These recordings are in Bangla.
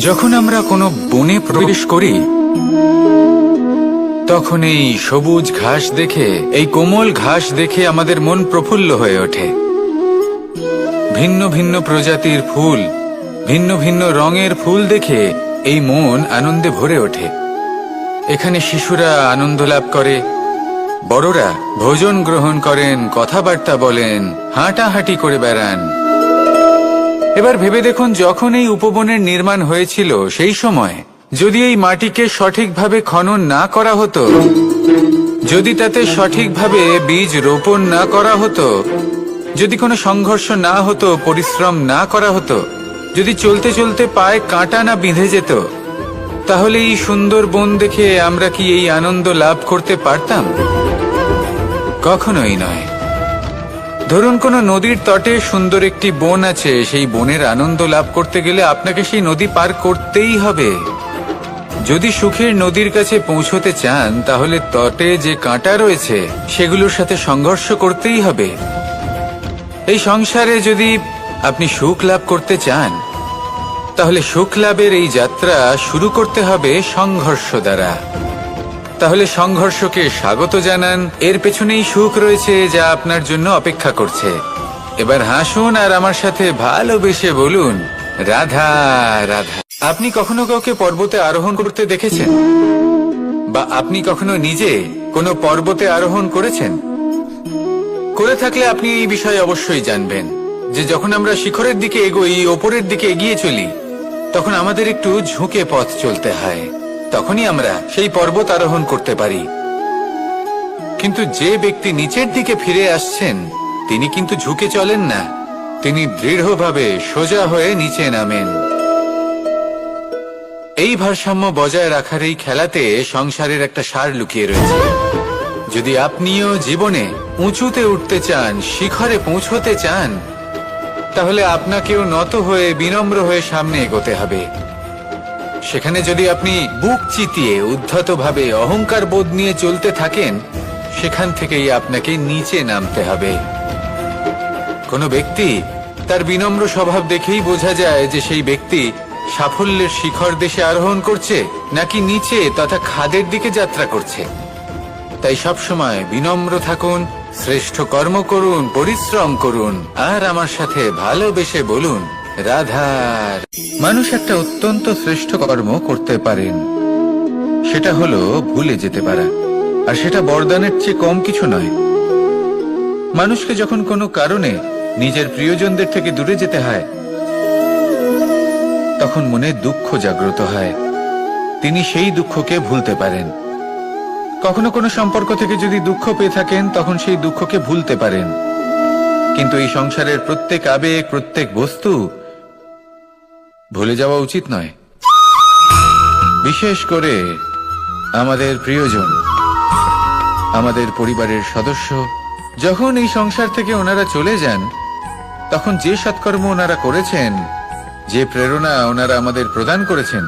যখন আমরা কোনো বনে প্রবেশ করি, তখন এই সবুজ ঘাস দেখে, এই কোমল ঘাস দেখে আমাদের মন প্রফুল্ল হয়ে ওঠে। ভিন্ন ভিন্ন প্রজাতির ফুল, ভিন্ন ভিন্ন রঙের ফুল দেখে এই মন আনন্দে ভরে ওঠে। এখানে শিশুরা আনন্দ লাভ করে, বড়রা ভোজন গ্রহণ করেন, কথাবার্তা বলেন, হাঁটাহাঁটি করে বেড়ান। এবার ভেবে দেখুন, যখন এই উপবনের নির্মাণ হয়েছিল, সেই সময় যদি এই মাটিকে সঠিকভাবে খনন না করা হতো, যদি তাতে সঠিকভাবে বীজ রোপণ না করা হতো, যদি কোনো সংঘর্ষ না হতো, পরিশ্রম না করা হতো, যদি চলতে চলতে পায়ে কাঁটা না বিঁধে যেত, তাহলে এই সুন্দর বন দেখে আমরা কি এই আনন্দ লাভ করতে পারতাম? কখনোই নয়। ধরুন কোনো নদীর তটে সুন্দর একটি বন আছে, সেই বনের আনন্দ লাভ করতে গেলে আপনাকে সেই নদী পার করতেই হবে। যদি সুখের নদীর কাছে পৌঁছতে চান, তাহলে তটে যে কাঁটা রয়েছে, সেগুলোর সাথে সংঘর্ষ করতেই হবে। এই সংসারে যদি আপনি সুখ লাভ করতে চান, তাহলে সুখ লাভের এই যাত্রা শুরু করতে হবে সংঘর্ষ দ্বারা। তাহলে সংঘর্ষকে স্বাগত জানান। এর পেছনেই সুখ রয়েছে যা আপনার জন্য অপেক্ষা করছে। এবার হাসুন আর আমার সাথে ভালোবেসে বলুন, রাধা রাধা। আপনি কখনো কাউকে পর্বতে আরোহণ করতে দেখেছেন? বা আপনি কখনো নিজে কোনো পর্বতে আরোহণ করেছেন? করে থাকলে আপনি এই বিষয়ে অবশ্যই জানবেন যে যখন আমরা শিখরের দিকে এগোই, ওপরের দিকে এগিয়ে চলি, তখন আমাদের একটু ঝুঁকে পথ চলতে হয়। তখনই আমরা সেই পর্বত আরোহণ করতে পারি। কিন্তু যে ব্যক্তি নিচের দিকে ফিরে আসছেন, তিনি কিন্তু ঝুঁকে চলেন না। তিনি দৃঢ়ভাবে সোজা হয়ে নিচে নামেন। এই ভারসাম্য বজায় রাখার এই খেলাতে সংসারের একটা সার লুকিয়ে রয়েছে। যদি আপনিও জীবনে উঁচুতে উঠতে চান, শিখরে পৌঁছতে চান, তাহলে আপনাকেও নত হয়ে, বিনম্র হয়ে সামনে এগোতে হবে। সেখানে যদি আপনি বুক চিতিয়ে, উদ্ধতভাবে অহংকার বোধ নিয়ে চলতে থাকেন, সেখান থেকেই আপনাকে নিচে নামতে হবে। কোনো ব্যক্তি তার বিনম্র স্বভাব দেখেই বোঝা যায় যে সেই ব্যক্তি সাফল্যের শিখর দেশে আরোহণ করছে, নাকি নিচে তথা খাদের দিকে যাত্রা করছে। তাই সবসময় বিনম্র থাকুন, শ্রেষ্ঠ কর্ম করুন, পরিশ্রম করুন, আর আমার সাথে ভালোবেসে বলুন রাধার মানুষ একটা অত্যন্ত শ্রেষ্ঠ কর্ম করতে পারেন। সেটা হলো ভুলে যেতে পারা। আর সেটা বরদানের চেয়ে কম কিছু নয়। মানুষকে যখন কোনো কারণে নিজের প্রিয়জনদের থেকে দূরে যেতে হয়, তখন মনে দুঃখ জাগ্রত হয়। তিনি সেই দুঃখকে ভুলতে পারেন। কখনো কোনো সম্পর্ক থেকে যদি দুঃখ পেয়ে থাকেন, তখন সেই দুঃখকে ভুলতে পারেন। কিন্তু এই সংসারের প্রত্যেক আবেগ, প্রত্যেক বস্তু ভুলে যাওয়া উচিত নয়। বিশেষ করে আমাদের প্রিয়জন, আমাদের পরিবারের সদস্য, যখন এই সংসার থেকে ওনারা চলে যান, তখন যে সৎকর্ম ওনারা করেছেন, যে প্রেরণা ওনারা আমাদের প্রদান করেছেন,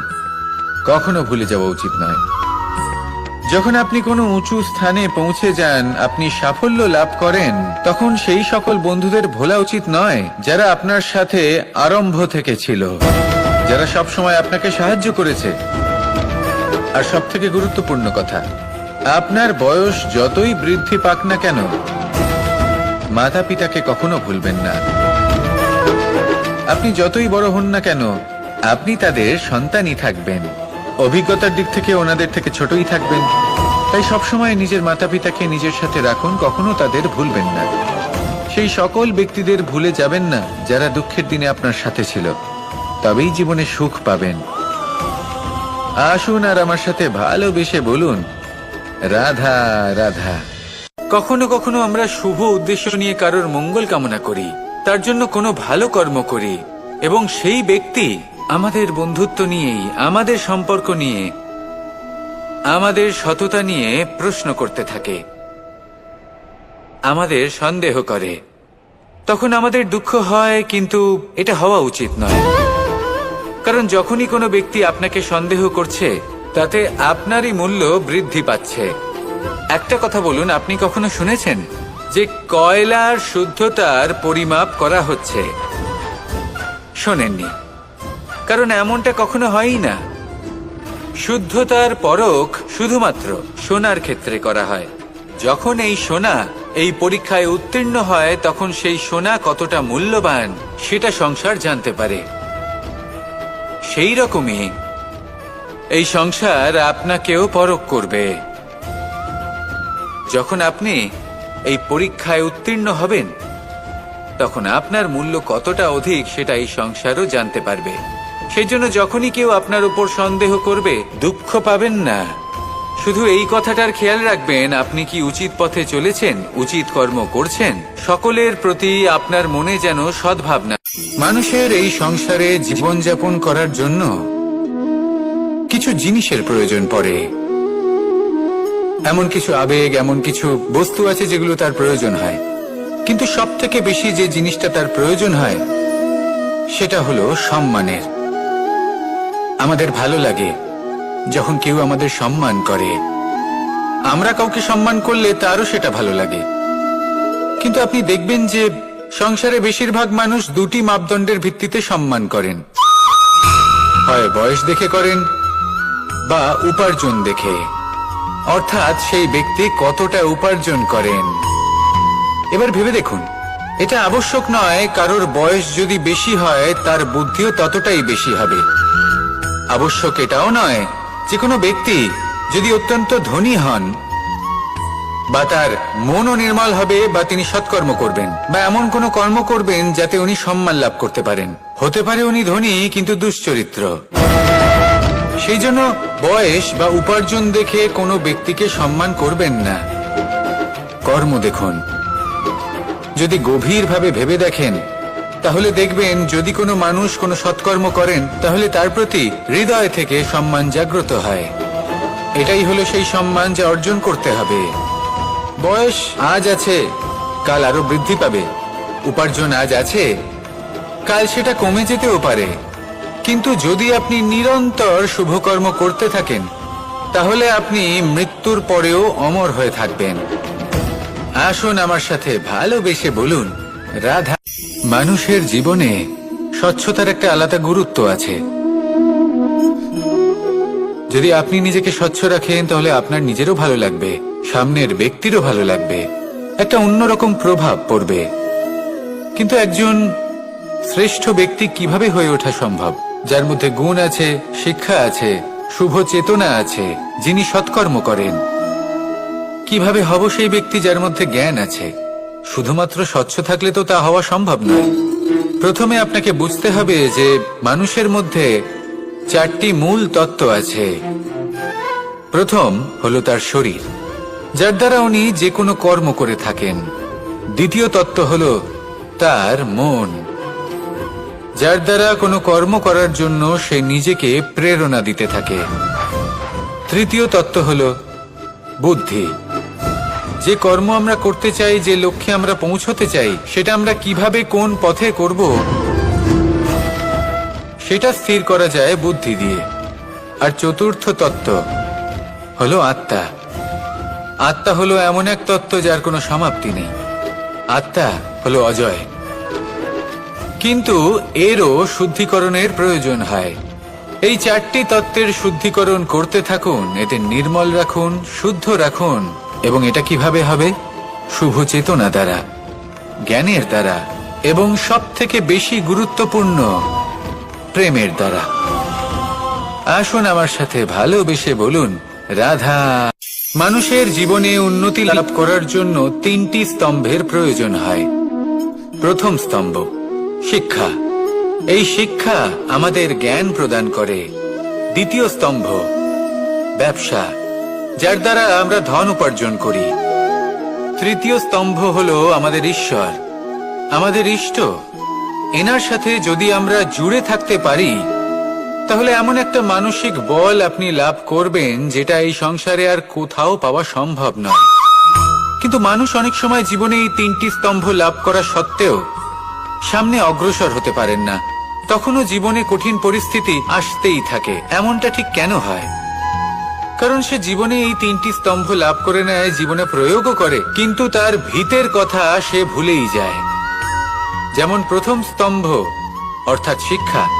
কখনো ভুলে যাওয়া উচিত নয়। যখন আপনি কোনো উঁচু স্থানে পৌঁছে যান, আপনি সাফল্য লাভ করেন, তখন সেই সকল বন্ধুদের ভোলা উচিত নয়, যারা আপনার সাথে আরম্ভ থেকে ছিল। যারা সব সময় আপনাকে সাহায্য করেছে। আর সব থেকে গুরুত্বপূর্ণ কথা, আপনার বয়স যতই বৃদ্ধি পাক না কেন মাতা পিতাকে কখনো ভুলবেন না। আপনি যতই বড় হন না কেন, আপনি তাদের সন্তানই থাকবেন। অভিজ্ঞতার দিক থেকে ওনাদের থেকে ছোটই থাকবেন। তাই সবসময় নিজের মাতা পিতাকে নিজের সাথে রাখুন, কখনো তাদের ভুলবেন না। সেই সকল ব্যক্তিদের ভুলে যাবেন না যারা দুঃখের দিনে আপনার সাথে ছিল। তবেই জীবনে সুখ পাবেন। আসুন আর আমার সাথে ভালোবেসে বলুন, রাধা রাধা। কখনো কখনো আমরা শুভ উদ্দেশ্য নিয়ে কারোর মঙ্গল কামনা করি, তার জন্য কোনো ভালো কর্ম করি, এবং সেই ব্যক্তি আমাদের বন্ধুত্ব নিয়েই আমাদের সম্পর্ক নিয়ে, আমাদের সততা নিয়ে প্রশ্ন করতে থাকে, আমাদের সন্দেহ করে। তখন আমাদের দুঃখ হয়, কিন্তু এটা হওয়া উচিত নয়। কারণ যখনই কোনো ব্যক্তি আপনাকে সন্দেহ করছে, তাতে আপনারই মূল্য বৃদ্ধি পাচ্ছে। একটা কথা বলুন, আপনি কখনো শুনেছেন যে কয়লার শুদ্ধতার পরিমাপ করা হচ্ছে? শোনেননি। কারণ এমনটা কখনো হয়ই না। শুদ্ধতার পরখ শুধুমাত্র সোনার ক্ষেত্রে করা হয়। যখন এই সোনা এই পরীক্ষায় উত্তীর্ণ হয়, তখন সেই সোনা কতটা মূল্যবান, সেটা সংসার জানতে পারে। সেই রকমই। এই সংসার আপনাকেও পরখ করবে। যখন আপনি এই পরীক্ষায় উত্তীর্ণ হবেন, তখন আপনার মূল্য কতটা অধিক সেটা এই সংসারও জানতে পারবে। সেই জন্য যখনই কেউ আপনার উপর সন্দেহ করবে, দুঃখ পাবেন না। শুধু এই কথাটার খেয়াল রাখবেন, আপনি কি উচিত পথে চলেছেন, উচিত কর্ম করছেন? সকলের প্রতি আপনার মনে যেন সদ্ভাবনা মানুষের এই সংসারে জীবনযাপন করার জন্য কিছু জিনিসের প্রয়োজন পড়ে। এমন কিছু আবেগ, এমন কিছু বস্তু আছে যেগুলো তার প্রয়োজন হয়। কিন্তু সব থেকে বেশি যে জিনিসটা তার প্রয়োজন হয়, সেটা হলো সম্মানের। আমাদের ভালো লাগে যখন কেউ আমাদের সম্মান করে। আমরা কাউকে সম্মান করলে তারও সেটা ভালো লাগে। কিন্তু আপনি দেখবেন যে সংসারে বেশিরভাগ মানুষ দুটি মাপদণ্ডের ভিত্তিতে সম্মান করেন। হয় বয়স দেখে করেন, বা উপার্জন দেখে। অর্থাৎ সেই ব্যক্তি কতটা উপার্জন করেন। এবার ভেবে দেখুন, এটা আবশ্যক নয় কারোর বয়স যদি বেশি হয়, তার বুদ্ধিও ততটাই বেশি হবে। আবশ্যক এটাও নয় যে কোনো ব্যক্তি যদি অত্যন্ত ধনী হন বা তার মনও নির্মল হবে বা তিনি সৎকর্ম করবেন, বা এমন কোনো কর্ম করবেন যাতে উনি সম্মান লাভ করতে পারেন। হতে পারে উনি ধনী, কিন্তু দুশ্চরিত্র। সেই জন্য বয়স বা উপার্জন দেখে কোনো ব্যক্তিকে সম্মান করবেন না। কর্ম দেখুন। যদি গভীরভাবে ভেবে দেখেন, তাহলে দেখবেন যদি কোনো মানুষ কোনো সৎকর্ম করেন, তাহলে তার প্রতি হৃদয় থেকে সম্মান জাগ্রত হয়। এটাই হলো সেই সম্মান যা অর্জন করতে হবে। বয়স আজ আছে, কাল আরও বৃদ্ধি পাবে। উপার্জন আজ আছে, কাল সেটা কমে যেতেও পারে। কিন্তু যদি আপনি নিরন্তর শুভকর্ম করতে থাকেন, তাহলে আপনি মৃত্যুর পরেও অমর হয়ে থাকবেন। আসুন আমার সাথে ভালোবেসে বলুন, রাধা। মানুষের জীবনে স্বচ্ছতার একটা আলাদা গুরুত্ব আছে। যদি আপনি নিজেকে স্বচ্ছ রাখেন, তাহলে আপনার নিজেরও ভালো লাগবে। সামনের ব্যক্তিরও ভালো লাগবে। একটা অন্যরকম প্রভাব পড়বে। কিন্তু একজন শ্রেষ্ঠ ব্যক্তি কীভাবে হয়ে ওঠা সম্ভব? যার মধ্যে গুণ আছে, শিক্ষা আছে, শুভ চেতনা আছে, যিনি সৎকর্ম করেন। কীভাবে হব সেই ব্যক্তি যার মধ্যে জ্ঞান আছে? শুধুমাত্র স্বচ্ছ থাকলে তো তা হওয়া সম্ভব নয়। প্রথমে আপনাকে বুঝতে হবে যে মানুষের মধ্যে চারটি মূল তত্ত্ব আছে। প্রথম হলো তার শরীর। যার দ্বারা উনি যে কোনো কর্ম করে থাকেন। দ্বিতীয় তত্ত্ব হল তার মন। যার দ্বারা কোনো কর্ম করার জন্য সে নিজেকে প্রেরণা দিতে থাকে। তৃতীয় তত্ত্ব হল বুদ্ধি। যে কর্ম আমরা করতে চাই, যে লক্ষ্যে আমরা পৌঁছতে চাই, সেটা আমরা কীভাবে কোন পথে করব, সেটা স্থির করা যায় বুদ্ধি দিয়ে। আর চতুর্থ তত্ত্ব হলো আত্মা। আত্মা হলো এমন এক তত্ত্ব যার কোনো সমাপ্তি নেই। আত্মা হলো অজয়। কিন্তু এরও শুদ্ধিকরণের প্রয়োজন হয়। এই চারটি তত্ত্বের শুদ্ধিকরণ করতে থাকুন, এতে নির্মল রাখুন, শুদ্ধ রাখুন, এবং এটা কীভাবে হবে? শুভ চেতনা দ্বারা, জ্ঞানের দ্বারা, এবং সব থেকে বেশি গুরুত্বপূর্ণ, প্রেমের দ্বারা। আসুন আমার সাথে ভালোবেসে বলুন, রাধা মানুষের জীবনে উন্নতি লাভ করার জন্য তিনটি স্তম্ভের প্রয়োজন হয়। প্রথম স্তম্ভ, শিক্ষা। এই শিক্ষা আমাদের জ্ঞান প্রদান করে। দ্বিতীয় স্তম্ভ, ব্যবসা, যার দ্বারা আমরা ধন উপার্জন করি। তৃতীয় স্তম্ভ হল আমাদের ঈশ্বর। আমাদের ইষ্ট। এনার সাথে যদি আমরা জুড়ে থাকতে পারি তাহলে এমন একটা মানসিক বল আপনি লাভ করবেন, যেটা এই সংসারে আর কোথাও পাওয়া সম্ভব নয়। কিন্তু মানুষ অনেক সময় জীবনে এই তিনটি স্তম্ভ লাভ করা সত্ত্বেও সামনে অগ্রসর হতে পারেন না। তখনও জীবনে কঠিন পরিস্থিতি আসতেই থাকে। এমনটা ঠিক কেন হয়? কারণ সে জীবনে এই তিনটি স্তম্ভ লাভ করে নেয়, জীবনে প্রয়োগও করে, কিন্তু তার ভিতের কথা সে ভুলেই যায়। যেমন প্রথম স্তম্ভ, অর্থাৎ শিক্ষা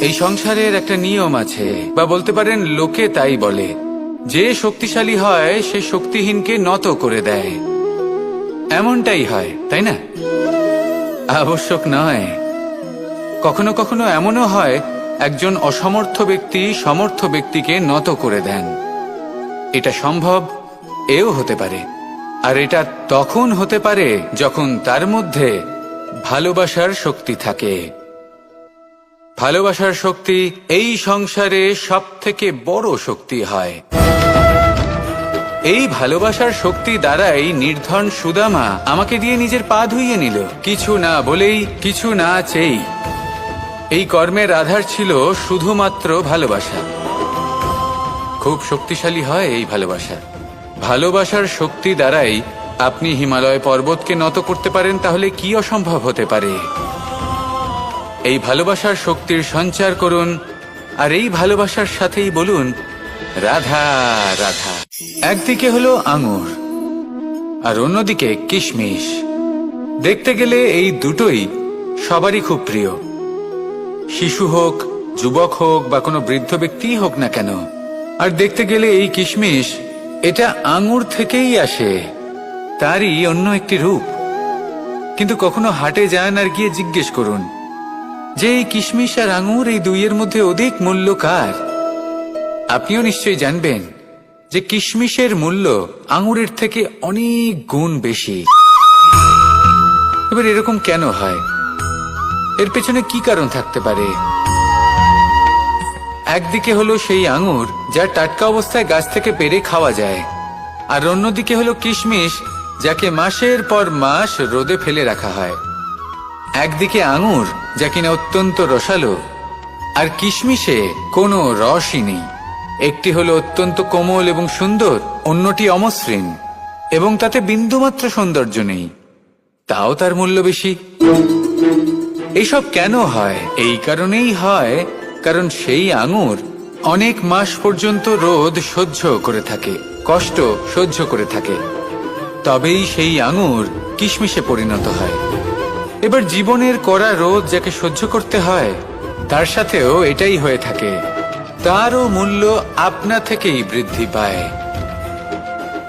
এই সংসারের একটা নিয়ম আছে, বা বলতে পারেন লোকে তাই বলে, যে শক্তিশালী হয়, সে শক্তিহীনকে নত করে দেয়। এমনটাই হয়, তাই না? আবশ্যক নয়। কখনো কখনো এমনও হয়, একজন অসমর্থ ব্যক্তি সমর্থ ব্যক্তিকে নত করে দেন। এটা সম্ভব, এও হতে পারে। আর এটা তখন হতে পারে যখন তার মধ্যে ভালোবাসার শক্তি থাকে। ভালোবাসার শক্তি এই সংসারে সব থেকে বড় শক্তি হয়। এই ভালোবাসার শক্তি দ্বারাই নির্ধন সুদামা আমাকে দিয়ে নিজের পা ধুইয়ে নিল। কিছু না বলেই, কিছু না চেই এই কর্মের আধার ছিল শুধুমাত্র ভালোবাসা। খুব শক্তিশালী হয় এই ভালোবাসা। ভালোবাসার শক্তি দ্বারাই আপনি হিমালয় পর্বতকে নত করতে পারেন, তাহলে কি অসম্ভব হতে পারে? এই ভালোবাসার শক্তির সঞ্চার করুন, আর এই ভালোবাসার সাথেই বলুন, রাধা রাধা। একদিকে হলো আঙুর, আর অন্যদিকে কিশমিশ। দেখতে গেলে এই দুটোই সবারই খুব প্রিয়। শিশু হোক, যুবক হোক, বা কোনো বৃদ্ধ ব্যক্তিই হোক না কেন, আর দেখতে গেলে এই কিশমিশ, এটা আঙুর থেকেই আসে, তারই অন্য একটি রূপ। কিন্তু কখনো হাটে যান আর গিয়ে জিজ্ঞেস করুন যে এই কিশমিশ আর আঙুর এই দুইয়ের মধ্যে অধিক মূল্য কার আপনিও নিশ্চয়ই জানবেন যে কিশমিশের মূল্য আঙুরের থেকে অনেক গুণ বেশি। এবার এরকম কেন হয়? এর পেছনে কি কারণ থাকতে পারে? একদিকে হলো সেই আঙুর যা টাটকা অবস্থায় গাছ থেকে পেরে খাওয়া যায়, আর অন্যদিকে হলো কিশমিশ যাকে মাসের পর মাস রোদে ফেলে রাখা হয়। একদিকে আঙুর, যা কিনা অত্যন্ত রসালো, আর কিশমিশে কোনো রসই নেই। একটি হলো অত্যন্ত কোমল এবং সুন্দর, অন্যটি অমসৃণ, এবং তাতে বিন্দুমাত্র সৌন্দর্য নেই। তাও তার মূল্য বেশি। এইসব কেন হয়? এই কারণেই হয়, কারণ সেই আঙুর অনেক মাস পর্যন্ত রোদ সহ্য করে থাকে, কষ্ট সহ্য করে থাকে। তবেই সেই আঙুর কিশমিশে পরিণত হয়। এবার জীবনের কড়া রোদ যাকে সহ্য করতে হয়, তার সাথেও এটাই হয়ে থাকে। তারও মূল্য আপনা থেকেই বৃদ্ধি পায়।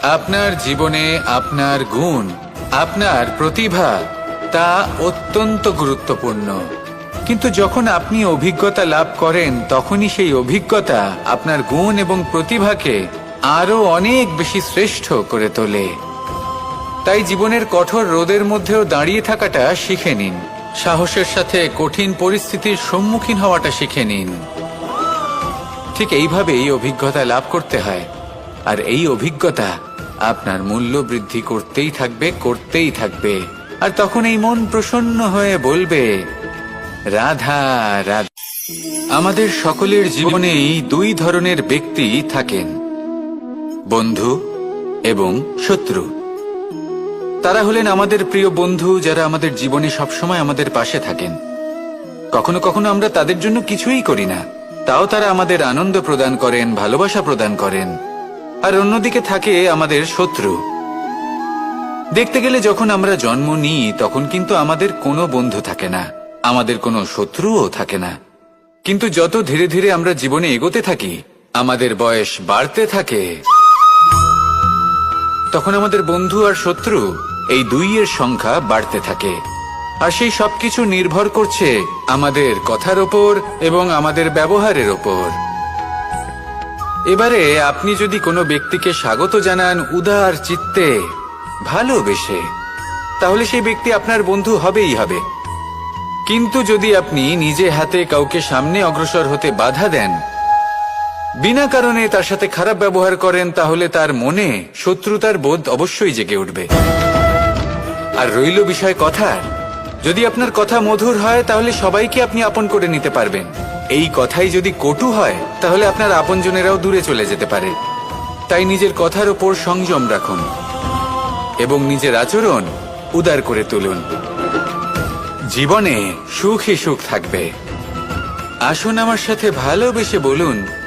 আপনার জীবনে আপনার গুণ, আপনার প্রতিভা, তা অত্যন্ত গুরুত্বপূর্ণ। কিন্তু যখন আপনি অভিজ্ঞতা লাভ করেন, তখনই সেই অভিজ্ঞতা আপনার গুণ এবং প্রতিভাকে আরও অনেক বেশি শ্রেষ্ঠ করে তোলে। তাই জীবনের কঠোর রোদের মধ্যেও দাঁড়িয়ে থাকাটা শিখে নিন। সাহসের সাথে কঠিন পরিস্থিতির সম্মুখীন হওয়াটা শিখে নিন। ঠিক এইভাবেই অভিজ্ঞতা লাভ করতে হয়। আর এই অভিজ্ঞতা আপনার মূল্য বৃদ্ধি করতেই থাকবে করতেই থাকবে। আর তখন এই মন প্রসন্ন হয়ে বলবে, রাধা রাধা। আমাদের সকলের জীবনেই দুই ধরনের ব্যক্তি থাকেন, বন্ধু এবং শত্রু। তারা হলেন আমাদের প্রিয় বন্ধু যারা আমাদের জীবনে সবসময় আমাদের পাশে থাকেন। কখনো কখনো আমরা তাদের জন্য কিছুই করি না, তাও তারা আমাদের আনন্দ প্রদান করেন, ভালোবাসা প্রদান করেন। আর অন্যদিকে থাকে আমাদের শত্রু। দেখতে গেলে যখন আমরা জন্ম নিই, তখন কিন্তু আমাদের কোনো বন্ধু থাকে না, আমাদের কোনো শত্রুও থাকে না। কিন্তু যত ধীরে ধীরে আমরা জীবনে এগোতে থাকি, আমাদের বয়স বাড়তে থাকে। তখন আমাদের বন্ধু আর শত্রু এই দুইয়ের সংখ্যা বাড়তে থাকে। আর সেই সবকিছু নির্ভর করছে আমাদের কথার ওপর এবং আমাদের ব্যবহারের ওপর। এবারে আপনি যদি কোনো ব্যক্তিকে স্বাগত জানান উদার চিত্তে, ভালোবেসে, তাহলে সেই ব্যক্তি আপনার বন্ধু হবেই হবে। কিন্তু যদি আপনি নিজে হাতে কাউকে সামনে অগ্রসর হতে বাধা দেন বিনা কারণে তার সাথে খারাপ ব্যবহার করেন, তাহলে তার মনে শত্রুতার বোধ অবশ্যই জেগে উঠবে। আর রইল বিষয় কথার। যদি আপনার কথা মধুর হয়, তাহলে সবাইকে আপনি আপন করে নিতে পারবেন। এই কথাই যদি কটু হয়, তাহলে আপনার আপনজনেরাও দূরে চলে যেতে পারে। তাই নিজের কথার ওপর সংযম রাখুন এবং নিজের আচরণ উদার করে তুলুন। জীবনে সুখী সুখ থাকবে। আসুন আমার সাথে ভালোবেসে বলুন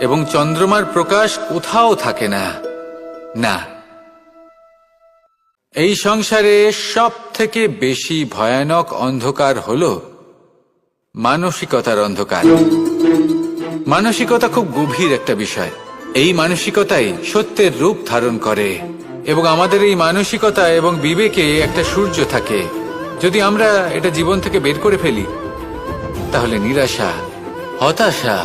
এবং চন্দ্রমার প্রকাশ কোথাও থাকে না। না। এই সংসারে সব থেকে বেশি ভয়ানক অন্ধকার হল মানসিকতার অন্ধকার। মানসিকতা খুব গভীর একটা বিষয়। এই মানসিকতাই সত্যের রূপ ধারণ করে এবং আমাদের এই মানসিকতা এবং বিবেকে একটা সূর্য থাকে। যদি আমরা এটা জীবন থেকে বের করে ফেলি, তাহলে নিরাশা, হতাশা